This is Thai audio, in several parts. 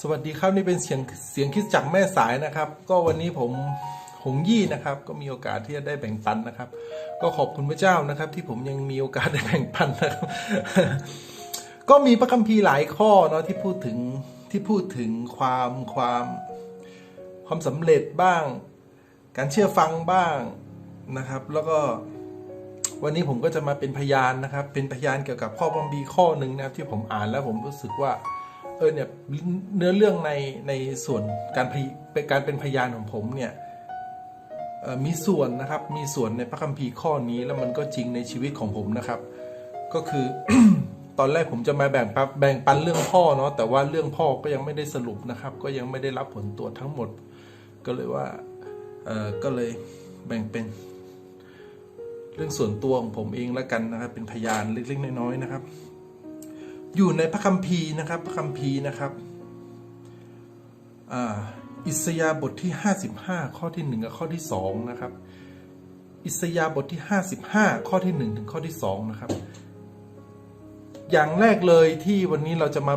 สวัสดีครับนี่เป็นเสียงเสียงคิดจากแม่สายนะครับ ก็วันนี้ผมหงยี่นะครับ ก็มีโอกาสที่จะได้แบ่งปันนะครับ ก็ขอบคุณพระเจ้านะครับ ที่ผมยังมีโอกาสได้แบ่งปันนะครับ ก็มีพระคัมภีร์หลายข้อเนาะที่พูดถึงที่พูดถึงความความความสำเร็จบ้าง การเชื่อฟังบ้างนะครับ แล้วก็วันนี้ผมก็จะมาเป็นพยานนะครับ เป็นพยานเกี่ยวกับข้อพระคัมภีข้อหนึ่งนะครับ ที่ผมอ่านแล้วผมรู้สึกว่า เออเนี่ยเนื้อเรื่องในในส่วนการเป็นการเป็นพยานของผมเนี่ยมีส่วนนะครับมีส่วนในพระคัมภีร์ข้อนี้แล้วมันก็จริงในชีวิตของผมนะครับ ก็คือตอนแรกผมจะมาแบ่งปันแบ่งปันเรื่องพ่อเนาะแต่ว่าเรื่องพ่อก็ยังไม่ได้สรุปนะครับ ก็ยังไม่ได้รับผลตรวจทั้งหมด ก็เลยว่าเออก็เลยแบ่งเป็น เรื่องส่วนตัวของผมเองแล้วกันนะครับ เป็นพยานเล็กๆน้อยๆนะครับ อยู่ในพระคัมภีร์นะครับ พระคัมภีร์นะครับอ,อิสยาบทที่ 55 ข้อที่ 1 กับข้อที่2นะครับ อิสยาบทที่ 55 ข้อที่ 1 ถึงข้อที่2นะครับ อย่างแรกเลยที่วันนี้เราจะมา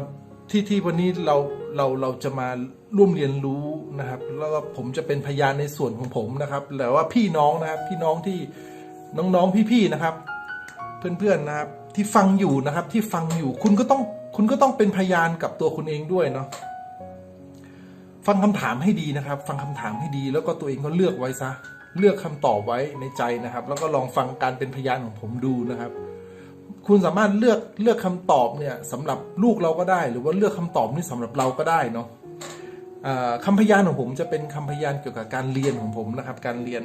ที่ที่วันนี้เราเราเราจะมาร่วมเรียนรู้นะครับ แล้วก็ผมจะเป็นพยานในส่วนของผมนะครับแต่ว่าพี่น้องนะครับพี่น้องที่น้องๆพี่ๆนะครับ เพื่อนๆนะครับ ที่ฟังอยู่นะครับ ที่ฟังอยู่คุณก็ต้องคุณก็ต้องเป็นพยานกับตัวคุณเองด้วยเนาะฟังคำถามให้ดีนะครับ ฟังคำถามให้ดี แล้วก็ตัวเองก็เลือกไว้ซะเลือกคำตอบไว้ในใจนะครับ แล้วก็ลองฟังการเป็นพยานของผมดูนะครับ คุณสามารถเลือกเลือกคำตอบเนี่ยสำหรับลูกเราก็ได้ หรือว่าเลือกคำตอบนี่สำหรับเราก็ได้เนาะอ่าคำพยานของผมจะเป็นคำพยานเกี่ยวกับการเรียนของผมนะครับ การเรียน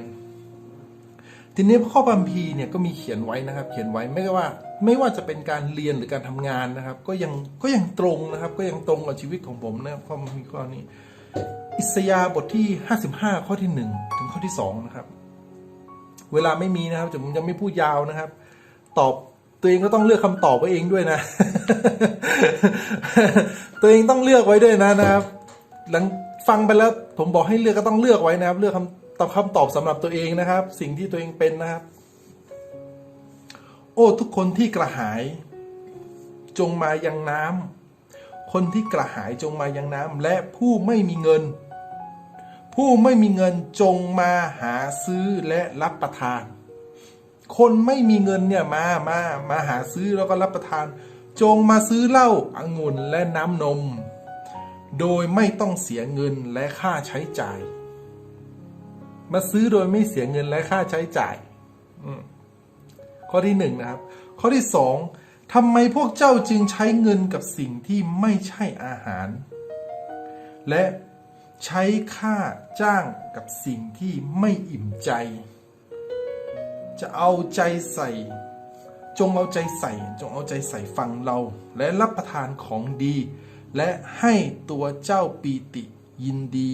ทีนี้ข้อบัมพีเนี่ยก็มีเขียนไว้นะครับ เขียนไว้ไม่ว่า ไม่ว่าจะเป็นการเรียนหรือการทำงานนะครับ ก็ยังก็ยังตรงนะครับ ก็ยังตรงกับชีวิตของผมนะครับข้อบัมพีข้อนี้ อิสยาบทที่ 55 ข้อที่ 1 ถึงข้อที่2นะครับ เวลาไม่มีนะครับผมจะไม่พูดยาวนะครับ ตอบตัวเองก็ต้องเลือกคำตอบไว้เองด้วยนะ ตัวเองต้องเลือกไว้ด้วยนะนะครับ หลังฟังไปแล้วผมบอกให้เลือกก็ต้องเลือกไว้นะครับ เลือกคำ ตอบคำตอบสำหรับตัวเองนะครับ สิ่งที่ตัวเองเป็นนะครับ โอ้ทุกคนที่กระหาย จงมายังน้ำคนที่กระหายจงมายังน้ำและผู้ไม่มีเงิน ผู้ไม่มีเงินจงมาหาซื้อและรับประทาน คนไม่มีเงินเนี่ยมามามาหาซื้อแล้วก็รับประทาน จงมาซื้อเหล้าองุ่นและน้ำนม โดยไม่ต้องเสียเงินและค่าใช้จ่าย มาซื้อโดยไม่เสียเงินและค่าใช้จ่ายข้อที่หนึ่งนะครับ ข้อที่สองทำไมพวกเจ้าจึงใช้เงินกับสิ่งที่ไม่ใช่อาหาร และใช้ค่าจ้างกับสิ่งที่ไม่อิ่มใจ จะเอาใจใส่ จงเอาใจใส่ จงเอาใจใส่ฟังเรา และรับประทานของดี และให้ตัวเจ้าปีติยินดี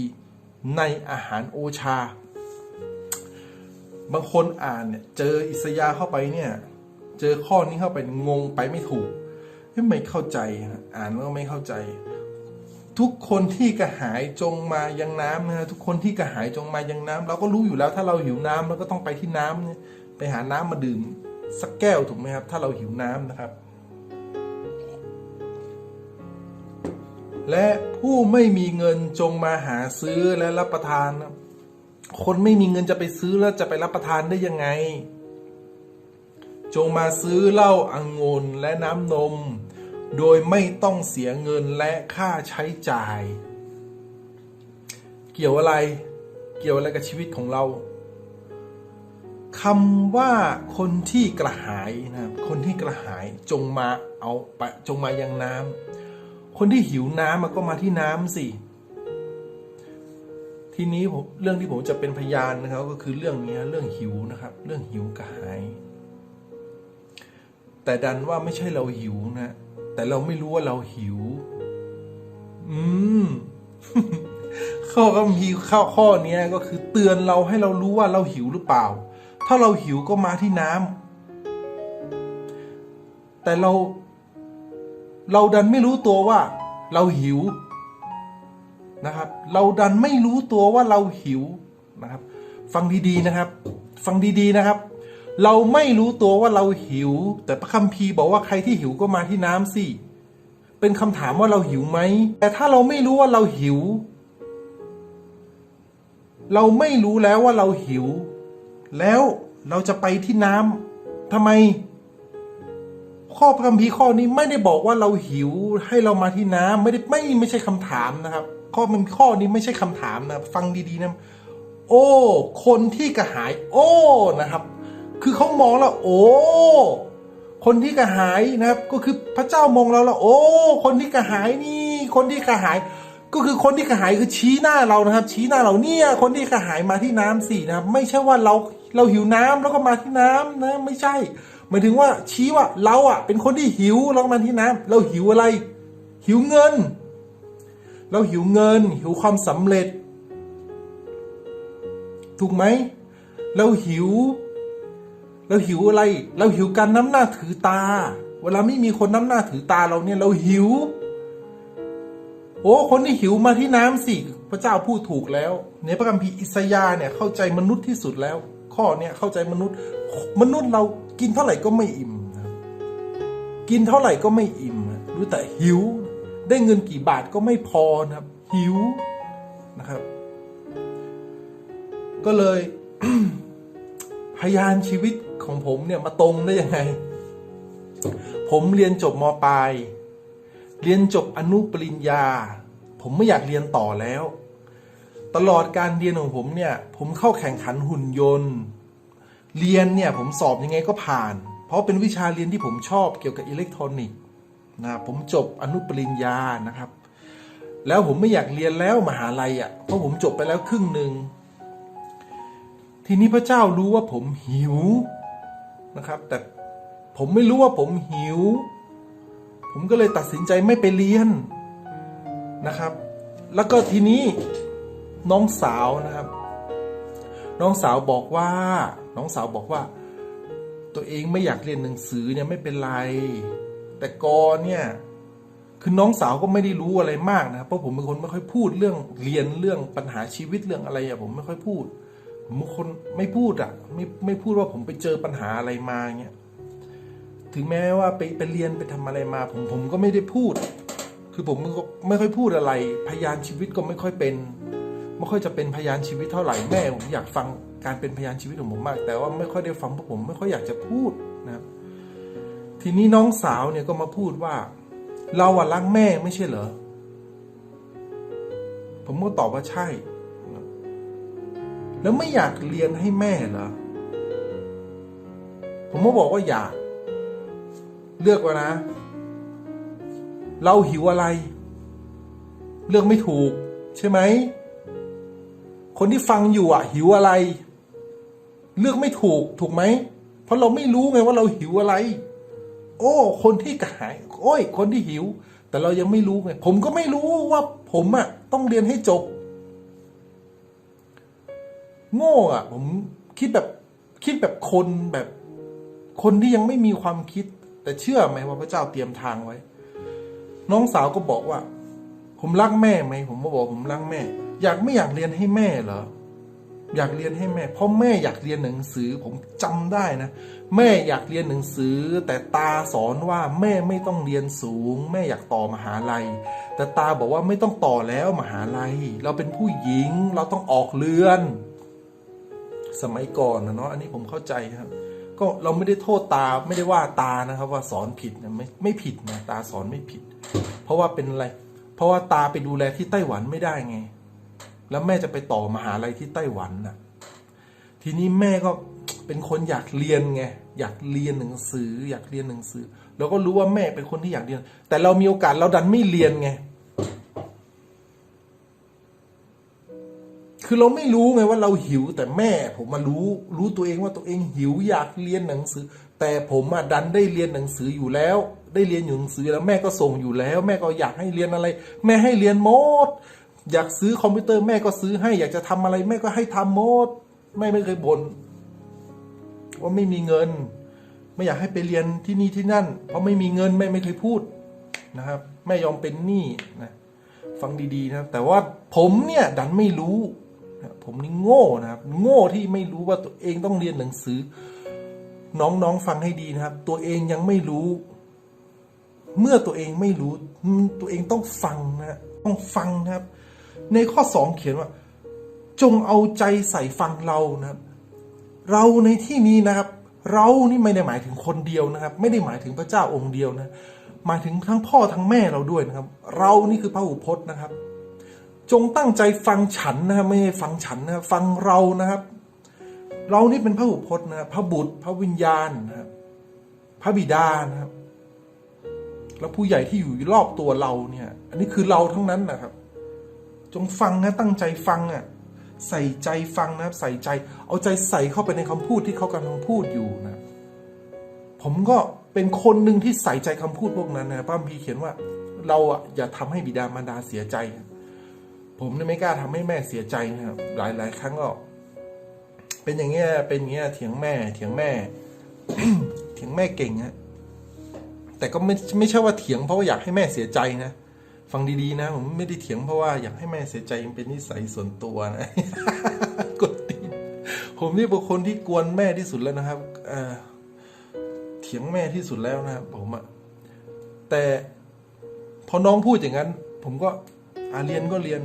ในอาหารโอชา บางคนอ่านเนี่ยเจออิสยาเข้าไปเนี่ยเจอข้อนี้เข้าไปงงไปไม่ถูกไม่เข้าใจนะอ่านแล้วก็ไม่เข้าใจ ทุกคนที่กระหายจงมายังน้ำนะทุกคนที่กระหายจงมายังน้ำเราก็รู้อยู่แล้วถ้าเราหิวน้ำเราก็ต้องไปที่น้ำเนี่ยไปหาน้ำมาดื่มสักแก้วถูกไหมครับ ถ้าเราหิวน้ำนะครับ และผู้ไม่มีเงินจงมาหาซื้อและรับประทานนะ คนไม่มีเงินจะไปซื้อแล้วจะไปรับประทานได้ยังไง จงมาซื้อเหล้าอังุ่นและน้ำนม โดยไม่ต้องเสียเงินและค่าใช้จ่าย เกี่ยวอะไร เกี่ยวอะไรกับชีวิตของเราคำว่าคนที่กระหายนะครับคนที่กระหายจงมาเอาไปจงมายังน้ำคนที่หิวน้ำมันก็มาที่น้ำสิ ทีนี้ผมเรื่องที่ผมจะเป็นพยานนะครับ ก็คือเรื่องนี้เรื่องหิวนะครับ เรื่องหิวกระหาย แต่ดันว่าไม่ใช่เราหิวนะ แต่เราไม่รู้ว่าเราหิว อืมข้อก็มีข้อข้อนี้ก็คือเตือนเราให้เรารู้ว่าเราหิวหรือเปล่า ถ้าเราหิวก็มาที่น้ำแต่เรา เราดันไม่รู้ตัวว่า เราหิว นะครับ เราดันไม่รู้ตัวว่าเราหิวนะครับ ฟังดีๆนะครับ ฟังดีๆนะครับ เราไม่รู้ตัวว่าเราหิว แต่พระคัมภีร์บอกว่าใครที่หิวก็มาที่น้ำสิเป็นคำถามว่าเราหิวไหม แต่ถ้าเราไม่รู้ว่าเราหิว เราไม่รู้แล้วว่าเราหิว แล้วเราจะไปที่น้ำทำไม ข้อพระคัมภีร์ข้อนี้ไม่ได้บอกว่าเราหิวให้เรามาที่น้ำไม่ได้ไม่ไม่ใช่คำถามนะครับ ข้อมันข้อนี้ไม่ใช่คำถามนะ ฟังดีๆนะ โอ้ คนที่กระหาย โอ้นะครับ คือเขามองแล้ว โอ้คนที่กระหายนะครับ ก็คือพระเจ้ามองเราแล้ว โอ้ คนที่กระหายนี่ คนที่กระหาย ก็คือคนที่กระหายคือชี้หน้าเรานะครับ ชี้หน้าเราเนี่ย คนที่กระหายมาที่น้ำสินะครับ ไม่ใช่ว่าเราเราหิวน้ำแล้วก็มาที่น้ำนะ ไม่ใช่หมายถึงว่าชี้ว่าเราอะ เป็นคนที่หิวแล้วมาที่น้ำเราหิวอะไร หิวเงิน เราหิวเงิน หิวความสำเร็จ ถูกไหมเราหิวเราหิวอะไร เราหิวการน้ำหน้าถือตา เวลาไม่มีคนน้ำหน้าถือตาเราเนี่ย เราหิว โอ้คนที่หิวมาที่น้ำสิพระเจ้าพูดถูกแล้ว ในพระคัมภีร์อิสยาเนี่ยเข้าใจมนุษย์ที่สุดแล้ว ข้อเนี่ยเข้าใจมนุษย์ มนุษย์เรากินเท่าไหร่ก็ไม่อิ่ม กินเท่าไหร่ก็ไม่อิ่มรู้แต่หิว ได้เงินกี่บาทก็ไม่พอนะครับ หิวนะครับ ก็เลยพยานชีวิตของผมเนี่ยมาตรงได้ยังไง ผมเรียนจบมปลาย เรียนจบอนุปริญญา ผมไม่อยากเรียนต่อแล้ว ตลอดการเรียนของผมเนี่ย ผมเข้าแข่งขันหุ่นยนต์ เรียนเนี่ยผมสอบยังไงก็ผ่าน เพราะเป็นวิชาเรียนที่ผมชอบเกี่ยวกับอิเล็กทรอนิกส์ นะผมจบอนุปริญญานะครับ แล้วผมไม่อยากเรียนแล้วมหาลัยอะ่ะเพราะผมจบไปแล้วครึ่งหนึ่งทีนี้พระเจ้ารู้ว่าผมหิวนะครับ แต่ผมไม่รู้ว่าผมหิว ผมก็เลยตัดสินใจไม่ไปเรียนนะครับ แล้วก็ทีนี้น้องสาวนะครับ น้องสาวบอกว่า น้องสาวบอกว่า ตัวเองไม่อยากเรียนหนังสือเนี่ยไม่เป็นไร แต่กอนเนี่ยคือน้องสาวก็ไม่ได้รู้อะไรมากนะครับเพราะผมเป็นคนไม่ค่อยพูดเรื่องเรียนเรื่องปัญหาชีวิตเรื่องอะไรอะผมไม่ค่อยพูด ผมเป็นคนไม่พูดอะไม่ไม่พูดว่าผมไปเจอปัญหาอะไรมาเงี้ยถึงแม้ว่าไปไปเรียนไปทำอะไรมา ผมผมก็ไม่ได้พูด คือผมก็ไม่ค่อยพูดอะไร พยานชีวิตก็ไม่ค่อยเป็นไม่ค่อยจะเป็นพยานชีวิตเท่าไหร่แม่ผมอยากฟังการเป็นพยานชีวิตของผมมาก แต่ว่าไม่ค่อยได้ฟังเพราะผมไม่ค่อยอยากจะพูดนะครับ ทีนี้น้องสาวเนี่ยก็มาพูดว่า เราอะรักแม่ไม่ใช่เหรอ ผมก็ตอบว่าใช่ แล้วไม่อยากเรียนให้แม่เหรอ ผมก็บอกว่าอยาก เลือกว่านะ เราหิวอะไร เลือกไม่ถูก ใช่ไหม คนที่ฟังอยู่อะ หิวอะไร เลือกไม่ถูกถูกไหม เพราะเราไม่รู้ไงว่าเราหิวอะไร โอ้ คนที่กระหาย โอ้ย คนที่หิว แต่เรายังไม่รู้ไงผมก็ไม่รู้ว่าผมอะต้องเรียนให้จบ โง่อะผมคิดแบบคิดแบบคนแบบ คนที่ยังไม่มีความคิด แต่เชื่อไหมว่าพระเจ้าเตรียมทางไว้ น้องสาวก็บอกว่า ผมรักแม่ไหมผมก็บอกผมรักแม่ อยากไม่อยากเรียนให้แม่เหรอ อยากเรียนให้แม่ เพราะแม่อยากเรียนหนังสือผมจำได้นะ แม่อยากเรียนหนังสือ แต่ตาสอนว่าแม่ไม่ต้องเรียนสูง แม่อยากต่อมหาลัย แต่ตาบอกว่าไม่ต้องต่อแล้วมหาลัย เราเป็นผู้หญิงเราต้องออกเรือน สมัยก่อนนะเนาะอันนี้ผมเข้าใจครับ ก็เราไม่ได้โทษตาไม่ได้ว่าตานะครับ ว่าสอนผิดนะไม่ไม่ผิดนะตาสอนไม่ผิด เพราะว่าเป็นอะไร เพราะว่าตาไปดูแลที่ไต้หวันไม่ได้ไง แล้วแม่จะไปต่อมหาลัยที่ไต้หวันน่ะทีนี้แม่ก็เป็นคนอยากเรียนไงอยากเรียนหนังสือ อยากเรียนหนังสือเราก็รู้ว่าแม่เป็นคนที่อยากเรียน แต่เรามีโอกาสเราดันไม่เรียนไง คือเราไม่รู้ไงว่าเราหิวแต่แม่ผมมารู้รู้ตัวเองว่าตัวเองหิวอยากเรียนหนังสือ แต่ผมอะดันได้เรียนหนังสืออยู่แล้ว ได้เรียนอยู่หนังสือแล้วแม่ก็ส่งอยู่แล้ว แม่ก็อยากให้เรียนอะไร แม่ให้เรียนหมด อยากซื้อคอมพิวเตอร์แม่ก็ซื้อให้ อยากจะทำอะไรแม่ก็ให้ทำหมดแม่ไม่เคยบ่นว่าไม่มีเงิน ไม่อยากให้ไปเรียนที่นี่ที่นั่น เพราะไม่มีเงินแม่ไม่เคยพูดนะครับ แม่ยอมเป็นหนี้นะฟังดีๆนะแต่ว่าผมเนี่ยดันไม่รู้นะผมนี่โง่นะครับ โง่ที่ไม่รู้ว่าตัวเองต้องเรียนหนังสือ น้องๆฟังให้ดีนะครับ ตัวเองยังไม่รู้ เมื่อตัวเองไม่รู้ ตัวเองต้องฟังนะต้องฟังนะครับ ในข้อสองเขียนว่า จงเอาใจใส่ฟังเรานะครับ เราในที่นี้นะครับ เรานี่ไม่ได้หมายถึงคนเดียวนะครับ ไม่ได้หมายถึงพระเจ้าองค์เดียวนะหมายถึงทั้งพ่อทั้งแม่เราด้วยนะครับ เรานี่คือพระอุพจน์นะครับ จงตั้งใจฟังฉันนะครับไม่ใช่ฟังฉันนะฟังเรานะครับ เรานี่เป็นพระอุพจน์นะพระบุตร พระวิญญาณนะครับพระบิดานะครับ แล้วผู้ใหญ่ที่อยู่รอบตัวเราเนี่ย อันนี้คือเราทั้งนั้นนะครับ จงฟังนะตั้งใจฟังอะใส่ใจฟังนะครับ ใส่ใจ เอาใจใส่เข้าไปในคำพูดที่เขากำลังพูดอยู่นะ ผมก็เป็นคนหนึ่งที่ใส่ใจคำพูดพวกนั้นนะพระคัมภีเขียนว่า เราอะอย่าทำให้บิดามารดาเสียใจ ผมเนี่ยไม่กล้าทำให้แม่เสียใจนะครับหลายหลายครั้งก็เป็นอย่างเงี้ยเป็นอย่างเงี้ยเถียงแม่เถียงแม่เถียงแม่เก่งฮะแต่ก็ไม่ไม่ใช่ว่าเถียงเพราะว่าอยากให้แม่เสียใจนะ ฟังดีๆนะ ผมไม่ได้เถียงเพราะว่าอยากให้แม่เสียใจมันเป็นนิสัยส่วนตัวนะกดตีนผมนี่เป็นคนที่กวนแม่ที่สุดแล้วนะครับเถียงแม่ที่สุดแล้วนะครับผมอะแต่พอน้องพูดอย่างนั้น ผมก็อาเรียนก็เรียน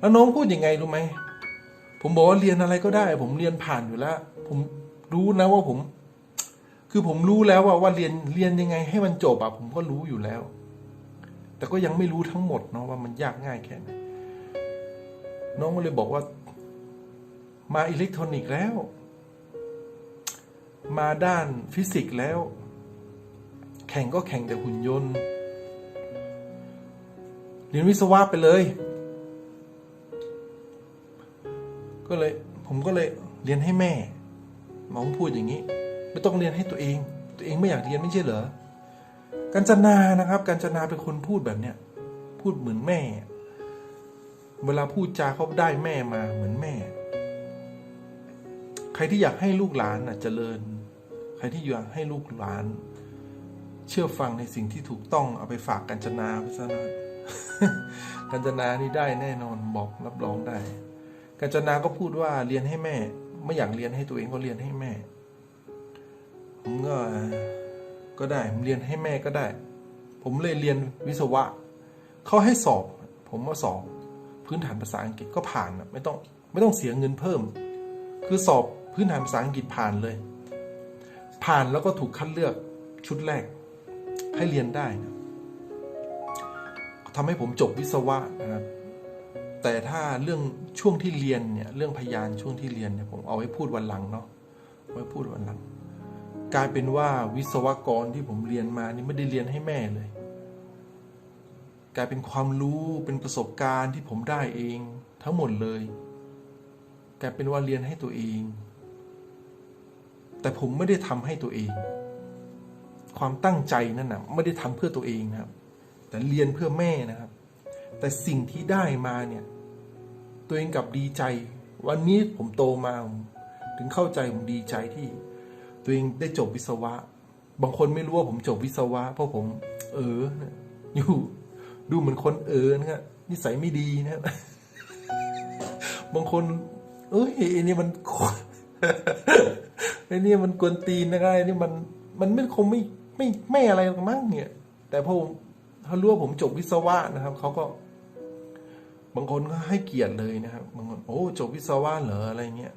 แล้วน้องพูดยังไงรู้ไหมผมบอกว่าเรียนอะไรก็ได้ ผมเรียนผ่านอยู่แล้ว ผมรู้นะว่าผม คือผมรู้แล้วว่าว่าเรียนเรียนยังไงให้มันจบอะผมก็รู้อยู่แล้ว แต่ก็ยังไม่รู้ทั้งหมดเนาะว่ามันยากง่ายแค่ไหนน้องก็เลยบอกว่า มาอิเล็กทรอนิกส์แล้ว มาด้านฟิสิกส์แล้ว แข่งก็แข่งแต่หุ่นยนต์ เรียนวิศวะไปเลย ก็เลยผมก็เลยเรียนให้แม่หมอพูดอย่างนี้ ไม่ต้องเรียนให้ตัวเอง ตัวเองไม่อยากเรียนไม่ใช่เหรอ กัญจนานะครับกัญจนาเป็นคนพูดแบบเนี้ยพูดเหมือนแม่ เวลาพูดจาเขาได้แม่มาเหมือนแม่ ใครที่อยากให้ลูกหลานน่ะเจริญ ใครที่อยากให้ลูกหลาน เชื่อฟังในสิ่งที่ถูกต้องเอาไปฝากกัญจนาไปซะน่อยกัญจนานี่ได้แน่นอนบอกรับรองได้ กัญจนาก็พูดว่าเรียนให้แม่ ไม่อยากเรียนให้ตัวเองก็เรียนให้แม่ ผมก็ ก็ได้ เรียนให้แม่ก็ได้ ผมเลยเรียนวิศวะ เขาให้สอบ ผมก็สอบ พื้นฐานภาษาอังกฤษก็ผ่านไม่ต้องไม่ต้องเสียเงินเพิ่ม คือสอบพื้นฐานภาษาอังกฤษผ่านเลย ผ่านแล้วก็ถูกคัดเลือกชุดแรก ให้เรียนได้นะทำให้ผมจบวิศวะนะครับ แต่ถ้าเรื่องช่วงที่เรียนเนี่ย เรื่องพยานช่วงที่เรียนเนี่ยผมเอาไว้พูดวันหลังเนาะเอาไว้พูดวันหลัง กลายเป็นว่าวิศวกรที่ผมเรียนมานี่ไม่ได้เรียนให้แม่เลย กลายเป็นความรู้เป็นประสบการณ์ที่ผมได้เองทั้งหมดเลย กลายเป็นว่าเรียนให้ตัวเอง แต่ผมไม่ได้ทำให้ตัวเอง ความตั้งใจนั่นนะไม่ได้ทำเพื่อตัวเองนะครับ แต่เรียนเพื่อแม่นะครับ แต่สิ่งที่ได้มาเนี่ย ตัวเองกับดีใจ วันนี้ผมโตมาถึงเข้าใจผมดีใจที่ ตัวเองได้จบวิศวะ บางคนไม่รู้ว่าผมจบวิศวะ เพราะผม เอออยู่ดูเหมือนคนเออนะครับนิสัยไม่ดีนะ บางคน เอ้ยไอ้นี่มันไอ้นี่มันกวนตีนนะครับไอ้นี่มันมันไม่คงไม่ไม่ไม่อะไรหรอกมั้งเนี่ย แต่พอผมเขารู้ว่าผมจบวิศวะนะครับเขาก็ บางคนก็ให้เกียรติเลยนะครับบางคนโอ้จบวิศวะเหรออะไรเงี้ย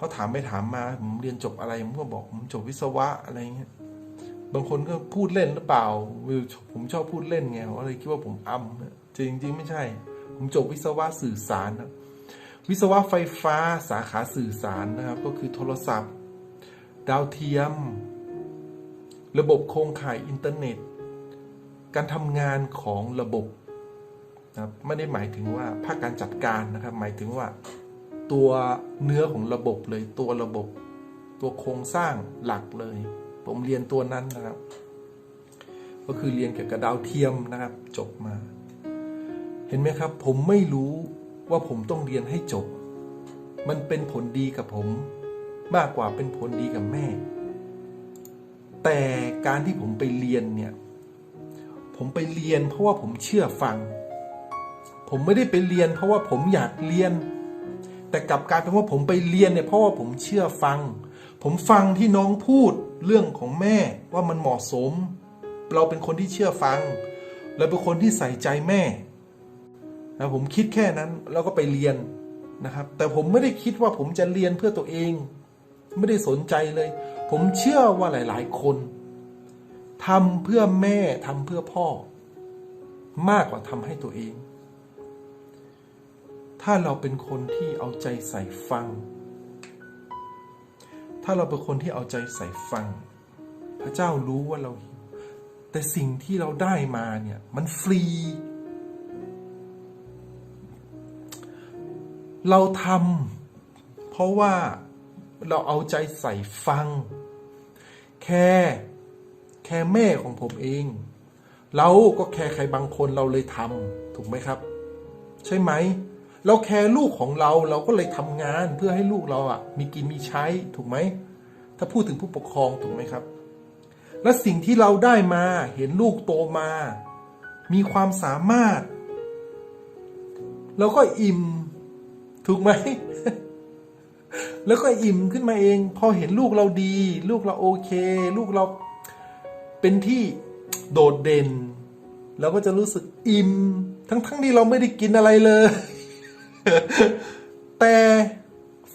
เขาถามไปถามมาผมเรียนจบอะไรผมก็บอกผมจบวิศวะอะไรเงี้ยบางคนก็พูดเล่นหรือเปล่า ผมชอบพูดเล่นไงเขาเลยคิดว่าผมอ้ำนะจริงจริงๆไม่ใช่ ผมจบวิศวะสื่อสารนะวิศวะไฟฟ้าสาขาสื่อสารนะครับ ก็คือโทรศัพท์ ดาวเทียม ระบบโครงข่ายอินเทอร์เน็ต การทำงานของระบบนะครับไม่ได้หมายถึงว่าภาคการจัดการนะครับ หมายถึงว่า ตัวเนื้อของระบบเลย ตัวระบบ ตัวโครงสร้างหลักเลย ผมเรียนตัวนั้นนะครับ ก็คือเรียนเกี่ยวกับดาวเทียมนะครับ จบมา เห็นไหมครับ ผมไม่รู้ว่าผมต้องเรียนให้จบ มันเป็นผลดีกับผม มากกว่าเป็นผลดีกับแม่ แต่การที่ผมไปเรียนเนี่ย ผมไปเรียนเพราะว่าผมเชื่อฟัง ผมไม่ได้ไปเรียนเพราะว่าผมอยากเรียน แต่กลับกลายเป็นว่าผมไปเรียนเนี่ยเพราะว่าผมเชื่อฟัง ผมฟังที่น้องพูดเรื่องของแม่ว่ามันเหมาะสม เราเป็นคนที่เชื่อฟัง เราเป็นคนที่ใส่ใจแม่นะผมคิดแค่นั้นแล้วก็ไปเรียนนะครับ แต่ผมไม่ได้คิดว่าผมจะเรียนเพื่อตัวเอง ไม่ได้สนใจเลย ผมเชื่อว่าหลาย ๆ คนทำเพื่อแม่ทำเพื่อพ่อ มากกว่าทำให้ตัวเอง ถ้าเราเป็นคนที่เอาใจใส่ฟัง ถ้าเราเป็นคนที่เอาใจใส่ฟัง พระเจ้ารู้ว่าเราหิว แต่สิ่งที่เราได้มาเนี่ย มันฟรี เราทำเพราะว่าเราเอาใจใส่ฟัง แค่แค่แม่ของผมเอง เราก็แค่ใครบางคนเราเลยทำถูกไหมครับ ใช่ไหม เราแคร์ลูกของเราเราก็เลยทำงานเพื่อให้ลูกเราอะ มีกินมีใช้ถูกไหมถ้าพูดถึงผู้ปกครองถูกไหมครับ และสิ่งที่เราได้มาเห็นลูกโตมา มีความสามารถเราก็อิ่มถูกไหมแล้วก็อิ่มขึ้นมาเอง พอเห็นลูกเราดี ลูกเราโอเค ลูกเราเป็นที่โดดเด่นเราก็จะรู้สึกอิ่ม ทั้งๆทที่เราไม่ได้กินอะไรเลย แต่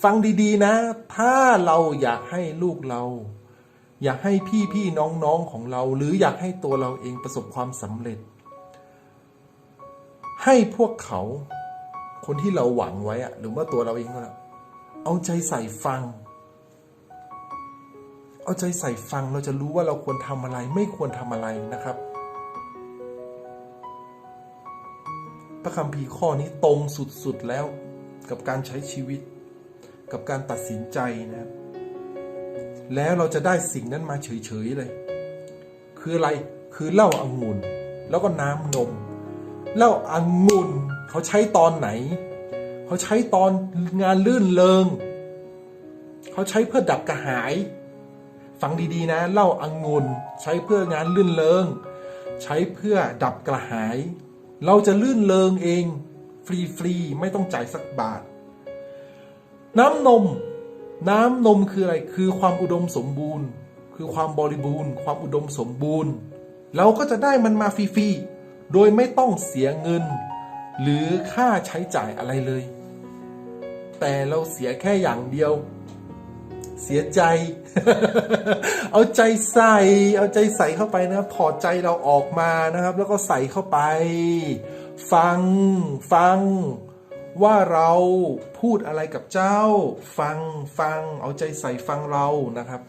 ฟังดีๆนะ ถ้าเราอยากให้ลูกเรา อยากให้พี่พี่ๆน้องๆของเรา หรืออยากให้ตัวเราเองประสบความสำเร็จ ให้พวกเขา คนที่เราหวังไว้อะหรือว่าตัวเราเองก็แล้วเอาใจใส่ฟัง เอาใจใส่ฟังเราจะรู้ว่าเราควรทำอะไร ไม่ควรทำอะไรนะครับ พระคัมภีร์ข้อนี้ตรงสุดๆแล้ว กับการใช้ชีวิต กับการตัดสินใจนะครับแล้วเราจะได้สิ่งนั้นมาเฉยๆเลย คืออะไรคือเหล้าอางุ่นแล้วก็น้ำนมเหล้าอางุ่นเขาใช้ตอนไหน เขาใช้ตอนงานลื่นเริงเขาใช้เพื่อดับกระหาย ฟังดีๆนะเหล้าอางุ่นใช้เพื่องานลื่นเริงใช้เพื่อดับกระหาย เราจะลื่นเริงเอง ฟรีๆ ไม่ต้องจ่ายสักบาท น้ำนม น้ำนมคืออะไร คือความอุดมสมบูรณ์ คือความบริบูรณ์ ความอุดมสมบูรณ์ เราก็จะได้มันมาฟรีๆ โดยไม่ต้องเสียเงิน หรือค่าใช้จ่ายอะไรเลย แต่เราเสียแค่อย่างเดียว เสียใจ เอาใจใส่ เอาใจใส่เข้าไปนะครับถอใจเราออกมานะครับ แล้วก็ใส่เข้าไป ฟัง ฟัง ว่าเราพูดอะไรกับเจ้า ฟัง ฟัง เอาใจใส่ฟังเรานะครับ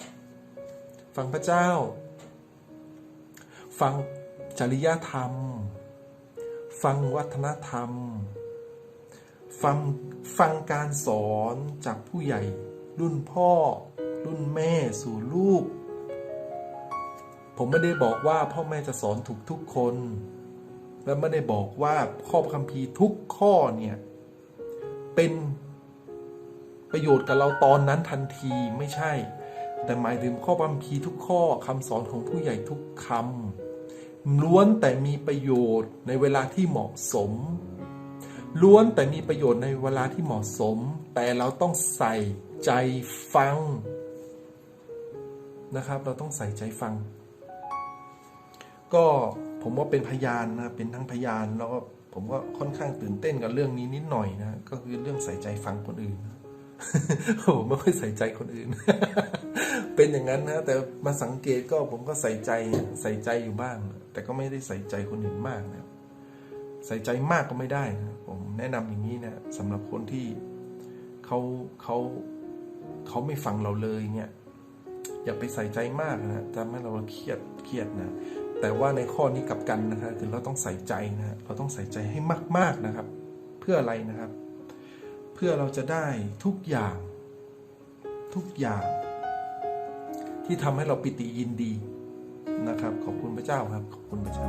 ฟังพระเจ้า ฟังจริยธรรม ฟังวัฒนธรรม ฟัง ฟังการสอนจากผู้ใหญ่ รุ่นพ่อ รุ่นแม่สู่ลูก ผมไม่ได้บอกว่าพ่อแม่จะสอนถูกทุกคน และไม่ได้บอกว่าข้อคัมภีร์ทุกข้อเนี่ย เป็นประโยชน์กับเราตอนนั้นทันทีไม่ใช่ แต่หมายถึงข้อคัมภีร์ทุกข้อคำสอนของผู้ใหญ่ทุกคำล้วนแต่มีประโยชน์ในเวลาที่เหมาะสมล้วนแต่มีประโยชน์ในเวลาที่เหมาะสม แต่เราต้องใส่ ใจฟังนะครับ เราต้องใส่ใจฟัง ก็ผมว่าเป็นพยานนะเป็นทั้งพยานแล้วก็ผมก็ค่อนข้างตื่นเต้นกับเรื่องนี้นิดหน่อยนะก็คือเรื่องใส่ใจฟังคนอื่นผมไม่ค่อยใส่ใจคนอื่น เป็นอย่างนั้นนะแต่มาสังเกตก็ผมก็ใส่ใจใส่ใจอยู่บ้าง แต่ก็ไม่ได้ใส่ใจคนอื่นมากนะใส่ใจมากก็ไม่ได้นะผมแนะนำอย่างนี้นะสำหรับคนที่เขาเขา เขาไม่ฟังเราเลยเนี่ยอย่าไปใส่ใจมากนะทำให้เราเครียดเครียดนะแต่ว่าในข้อนี้กลับกันนะครับคือเราต้องใส่ใจนะเราต้องใส่ใจให้มาก ๆนะครับ เพื่ออะไรนะครับ เพื่อเราจะได้ทุกอย่าง ทุกอย่าง ที่ทำให้เราปิติยินดีนะครับ ขอบคุณพระเจ้าครับ ขอบคุณพระเจ้า